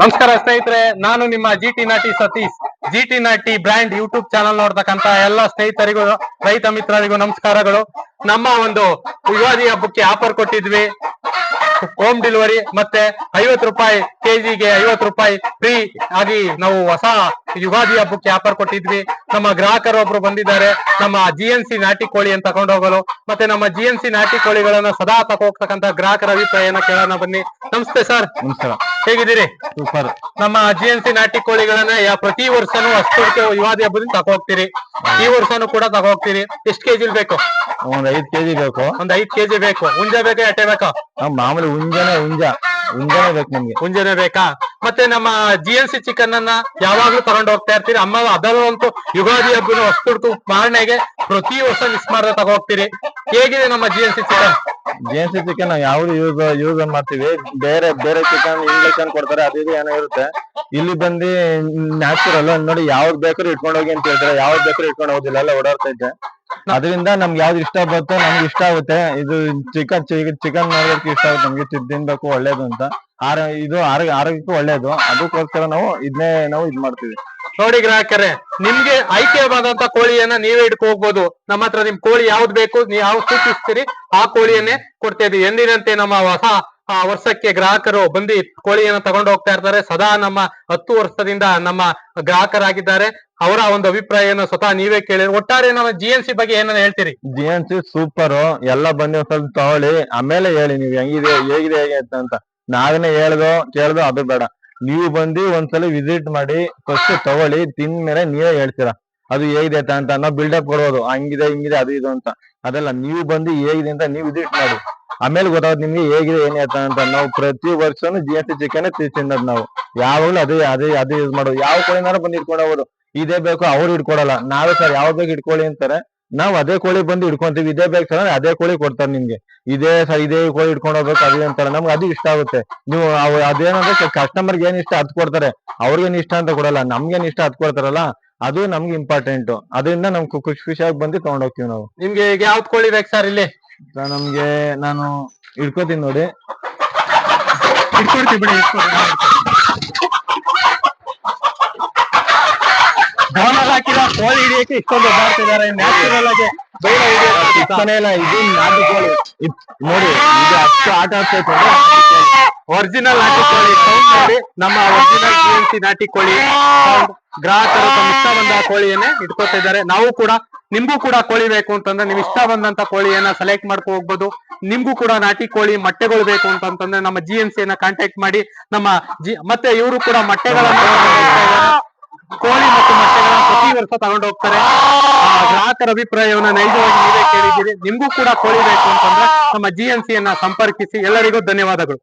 ನಮಸ್ಕಾರ ಸ್ನೇಹಿತರೆ, ನಾನು ನಿಮ್ಮ ಜಿ ಟಿ ನಾಟಿ ಸತೀಶ್. ಜಿ ಟಿ ನಾಟಿ ಬ್ರ್ಯಾಂಡ್ ಯೂಟ್ಯೂಬ್ ಚಾನಲ್ ನೋಡ್ತಕ್ಕಂತ ಎಲ್ಲ ಸ್ನೇಹಿತರಿಗೂ, ರೈತ ಮಿತ್ರರಿಗೂ ನಮಸ್ಕಾರಗಳು. ನಮ್ಮ ಒಂದು ಯುಗಾದಿ ಹಬ್ಬಕ್ಕೆ ಆಫರ್ ಕೊಟ್ಟಿದ್ವಿ. ಹೋಮ್ ಡೆಲಿವರಿ ಮತ್ತೆ ಐವತ್ತು ರೂಪಾಯಿ ಕೆಜಿಗೆ ಐವತ್ತು ರೂಪಾಯಿ ಫ್ರೀ ಆಗಿ ನಾವು ಹೊಸ ಯುಗಾದಿ ಹಬ್ಬಕ್ಕೆ ಆಫರ್ ಕೊಟ್ಟಿದ್ವಿ. ನಮ್ಮ ಗ್ರಾಹಕರು ಒಬ್ರು ಬಂದಿದ್ದಾರೆ. ನಮ್ಮ ಜಿ ಎನ್ ಸಿ ನಾಟಿ ಕೋಳಿ ತಗೊಂಡು ಹೋಗಲು ಮತ್ತೆ ನಮ್ಮ ಜಿ ಎನ್ ಸಿ ನಾಟಿ ಕೋಳಿಗಳನ್ನ ಸದಾ ತಗೋಗ್ತಕ್ಕಂತ ಗ್ರಾಹಕರ ಅಭಿಪ್ರಾಯನ ಕೇಳೋಣ ಬನ್ನಿ. ನಮಸ್ತೆ ಸರ್ ನಮಸ್ಕಾರ. ಹೇಗಿದ್ದೀರಿ? ಸೂಪರ್. ನಮ್ಮ ಜಿ ಎನ್ ಸಿ ನಾಟಿ ಕೋಳಿಗಳನ್ನ ಯಾ- ಪ್ರತಿ ವರ್ಷನೂ ಅಷ್ಟು ಯುಗಾದಿ ಹಬ್ಬದಿಂದ ತಗೋ ಹೋಗ್ತೀರಿ ಈ ವರ್ಷನೂ ಕೂಡ ತಗೋ ಹೋಗ್ತೀರಿ ಎಷ್ಟು ಕೆಜಿ ಬೇಕು? ಒಂದ್ ಐದ್ ಕೆಜಿ ಬೇಕು. ಒಂದ್ ಐದ್ ಕೆಜಿ ಬೇಕು. ಉಂಜ ಬೇಕಾ ಎಟ್ಟೆ ಬೇಕಾ? ನಮ್ ಮಾಮೂಲಿ ಉಂಜನೆ ಉಂಜ. ಉಂಜನೆ ಬೇಕು ನಮ್ಗೆ. ಮುಂಜಾನೆ ಬೇಕಾ? ಮತ್ತೆ ನಮ್ಮ ಜಿ ಎನ್ ಸಿ ಚಿಕನ್ ಅನ್ನ ಯಾವಾಗ್ಲೂ ತಗೊಂಡು ಹೋಗ್ತಾ ಇರ್ತೀರಿ. ಅಮ್ಮ ಅದರಲ್ಲಂತೂ ಯುಗಾದಿ ಹಬ್ಬನ ಅಷ್ಟು ಮಾರಣೆಗೆ ಪ್ರತಿ ವರ್ಷ ಮಿಸ್ ಮಾಡದೆ ತಗೋ ಹೋಗ್ತೀರಿ. ಹೇಗಿದೆ ನಮ್ಮ G N C chicken G N C chicken ನಾವು ಯಾವ್ದು ಯೂಸ್ ಯೂಸ್ ಮಾಡ್ತೀವಿ. ಬೇರೆ ಬೇರೆ ಚಿಕನ್ ಇಂಜೆಕ್ಷನ್ ಕೊಡ್ತಾರೆ. ಅದು ಇದು ಏನೋ ಇರುತ್ತೆ. ಇಲ್ಲಿ ಬಂದು ನ್ಯಾಚುರಲ್ ನೋಡಿ ಯಾವ್ದು ಬೇಕಾದ್ರೂ ಇಟ್ಕೊಂಡು ಹೋಗಿ ಅಂತ ಹೇಳ್ತಾರೆ. ಯಾವ್ದು ಬೇಕಾದ್ರೂ ಇಟ್ಕೊಂಡು ಹೋಗೋದಿಲ್ಲ. ಎಲ್ಲ ಓಡಾಡ್ತಾ ಇದ್ದೆ. ಅದರಿಂದ ನಮ್ಗೆ ಯಾವ್ದು ಇಷ್ಟ ಬರುತ್ತೋ ನಮ್ಗೆ ಇಷ್ಟ ಆಗುತ್ತೆ. ಇದು ಚಿಕನ್ ಚಿಕನ್ ಮಾಡೋದಕ್ಕೆ ಇಷ್ಟ ಆಗುತ್ತೆ. ನಮ್ಗೆ ತಿನ್- ತಿನ್ಬೇಕು ಒಳ್ಳೇದು ಅಂತ. ಆರ ಇದು ಆರೋಗ್ಯ ಆರೋಗ್ಯಕ್ಕೂ ಒಳ್ಳೇದು. ಅದಕ್ಕೋಸ್ಕರ ನಾವು ಇದನ್ನೇ ನಾವು ಇದ್ ಮಾಡ್ತೀವಿ. ನೋಡಿ ಗ್ರಾಹಕರೇ ನಿಮ್ಗೆ ಆಯ್ಕೆವಾದಂತ ಕೋಳಿಯನ್ನ ನೀವೇ ಇಟ್ಕೊ ಹೋಗ್ಬೋದು. ನಮ್ಮ ಹತ್ರ ನಿಮ್ ಕೋಳಿ ಯಾವ್ದು ಬೇಕು ನೀವು ಯಾವ್ದು ಸೂಚಿಸ್ತೀರಿ ಆ ಕೋಳಿಯನ್ನೇ ಕೊಡ್ತಾ ಇದೀವಿ. ಎಂದಿನಂತೆ ನಮ್ಮ ಹೊಸ ಆ, ವರ್ಷಕ್ಕೆ ಗ್ರಾಹಕರು ಬಂದು ಕೋಳಿಯನ್ನ ತಗೊಂಡು ಹೋಗ್ತಾ ಇರ್ತಾರೆ. ಸದಾ ನಮ್ಮ ಹತ್ತು ವರ್ಷದಿಂದ ನಮ್ಮ ಗ್ರಾಹಕರಾಗಿದ್ದಾರೆ. ಅವರ ಒಂದು ಅಭಿಪ್ರಾಯನ ಸ್ವತಃ ನೀವೇ ಕೇಳಿ. ಒಟ್ಟಾರೆ ನಮ್ಮ ಜಿ ಎನ್ ಸಿ ಬಗ್ಗೆ ಏನನ್ನ ಹೇಳ್ತೀರಿ? ಜಿ ಎನ್ ಸಿ ಸೂಪರ್ ಎಲ್ಲ ಒಂದ್ ಸ್ವಲ್ಪ ತಗೊಳ್ಳಿ. ಆಮೇಲೆ ಹೇಳಿ ನೀವು ಹೆಂಗಿದೆ, ಹೇಗಿದೆ, ಹೇಗೆ ಅಂತ. ನಾವೇನೆ ಹೇಳ್ದೋ, ಕೇಳ್ದೋ ಅದು ಬೇಡ. ನೀವು ಬಂದು ಒಂದ್ಸಲ ವಿಸಿಟ್ ಮಾಡಿ ಫಸ್ಟ್ ತಗೊಳ್ಳಿ. ತಿಂದ್ಮೇಲೆ ನೀವೇ ಹೇಳ್ತೀರಾ. ಅದು ಹೇಗಿದೆ ಅಂತ ನಾವು ಬಿಲ್ಡಪ್ ಕೊಡೋದು. ಹಂಗಿದೆ, ಹಿಂಗಿದೆ, ಅದು ಇದು ಅಂತ. ಅದೆಲ್ಲ ನೀವು ಬಂದು ಹೇಗಿದೆ ಅಂತ ನೀವು ವಿಸಿಟ್ ಮಾಡಿ. ಆಮೇಲೆ ಗೊತ್ತಾಗುತ್ತೆ ನಿಮ್ಗೆ ಹೇಗಿದೆ, ಏನೇ ಅಂತ ಅಂತ. ನಾವು ಪ್ರತಿ ವರ್ಷನೂ ಜಿ ಎಸ್ ಸಿ ಚಿಕನ್ ತಿನ್ನೋದು ನಾವು. ಯಾವಾಗ್ಲೂ ಅದೇ ಅದೇ ಅದೇ ಯೂಸ್ ಮಾಡೋದು. ಯಾವ ಕೋಳಿನಾರು ಬಂದು ಇಟ್ಕೊಂಡು ಹೋಗೋದು. ಇದೇ ಬೇಕು ಅವ್ರು ಇಟ್ಕೊಡಲ್ಲ ನಾವೇ ಸರ್ ಯಾವ್ದು ಬೇಕು ಇಟ್ಕೊಳ್ಳಿ ಅಂತಾರೆ. ನಾವ್ ಅದೇ ಕೋಳಿ ಬಂದು ಇಟ್ಕೊಂತೀವಿ ಇದೇ ಬೇಕು ಸರ್ ಅದೇ ಕೋಳಿ ಕೊಡ್ತಾರೆ ನಿಮ್ಗೆ. ಇದೇ ಸರ್ ಇದೇ ಕೋಳಿ ಇಟ್ಕೊಂಡು ಹೋಗ್ಬೇಕು ಅದೇ ಅಂತಾರೆ. ನಮ್ಗೆ ಅದು ಇಷ್ಟ ಆಗುತ್ತೆ. ನೀವು ಅದೇನಂದ್ರೆ ಕಸ್ಟಮರ್ಗೆ ಏನ್ ಇಷ್ಟ ಅದ್ ಕೊಡ್ತಾರೆ. ಅವ್ರಿಗೇನ್ ಇಷ್ಟ ಅಂತ ಕೊಡಲ್ಲ. ನಮ್ಗೇನ್ ಇಷ್ಟ ಅದ್ ಕೊಡ್ತಾರಲ್ಲ ಅದು ನಮ್ಗೆ ಇಂಪಾರ್ಟೆಂಟ್ ಅದರಿಂದ ನಮ್ ಖುಷಿ ಖುಷಿಯಾಗಿ ಬಂದು ತಗೊಂಡೋಗ್ತೀವಿ ನಾವು. ನಿಮ್ಗೆ ಈಗ ಯಾವ್ದು ಕೋಳಿ ಬೇಕು ಸರ್ ಇಲ್ಲಿ? ಸರ್ ನಮ್ಗೆ ನಾನು ಇಟ್ಕೋತೀನಿ ನೋಡಿ. ಇಟ್ಕೊಡ್ತೀವಿ ಬಿಡಿ ಬೋನಲ್ ಹಾಕಿದ ಕೋಳಿ ಹಿಡಿಯಕ್ಕೆ ಇಷ್ಟೊಂದು ಓಡಾಡ್ತಿದ್ದಾರೆ ನ್ಯಾಚುರಲ್ ಆಗಿ ಇಷ್ಟನೇ ಇಲ್ಲ. ಇದು ನಾಟಿ ಕೋಳಿ. ನೋಡಿ ಇದು ಅಷ್ಟು ಆಟ ಆಡ್ತೈತೆ ಒರಿಜಿನಲ್ ನಾಟಿ ಕೋಳಿ. ಸೌಂಡ್ ನೋಡಿ ನಮ್ಮ ಒರಿಜಿನಲ್ ಜಿ ಸಿ ನಾಟಿ ಕೋಳಿ. ಗ್ರಾಹಕರು ತಮ್ಮ ಇಷ್ಟ ಬಂದ ಕೋಳಿಯನ್ನೇ ಇಟ್ಕೊತಾ ಇದ್ದಾರೆ. ನಾವು ಕೂಡ ನಿಮ್ಗೂ ಕೂಡ ಕೋಳಿ ಬೇಕು ಅಂತಂದ್ರೆ ನಿಮ್ ಇಷ್ಟ ಬಂದಂತ ಕೋಳಿಯನ್ನ ಸೆಲೆಕ್ಟ್ ಮಾಡ್ಕೊ ಹೋಗ್ಬೋದು. ನಿಮ್ಗೂ ಕೂಡ ನಾಟಿ ಕೋಳಿ ಮೊಟ್ಟೆಗಳು ಬೇಕು ಅಂತಂದ್ರೆ ನಮ್ಮ ಜಿ ಎನ್ ಸಿ ಯನ್ನ ಕಾಂಟ್ಯಾಕ್ಟ್ ಮಾಡಿ ನಮ್ಮ ಜಿ ಮತ್ತೆ ಇವರು ಕೂಡ ಮೊಟ್ಟೆಗಳನ್ನ. ಕೋಳಿ ಮತ್ತು ಪ್ರತಿ ವರ್ಷ ತಗೊಂಡು ಹೋಗ್ತಾರೆ. ಗ್ರಾಹಕರ ಅಭಿಪ್ರಾಯವನ್ನ ನೈಜವಾಗಿ ನೀವೇ ಕೇಳಿದ್ದೀರಿ. ನಿಮ್ಗೂ ಕೂಡ ಕೋಳಿ ಬೇಕು ಅಂತಂದ್ರೆ ನಮ್ಮ ಜಿ ಯನ್ನ ಸಂಪರ್ಕಿಸಿ ಎಲ್ಲರಿಗೂ ಧನ್ಯವಾದಗಳು.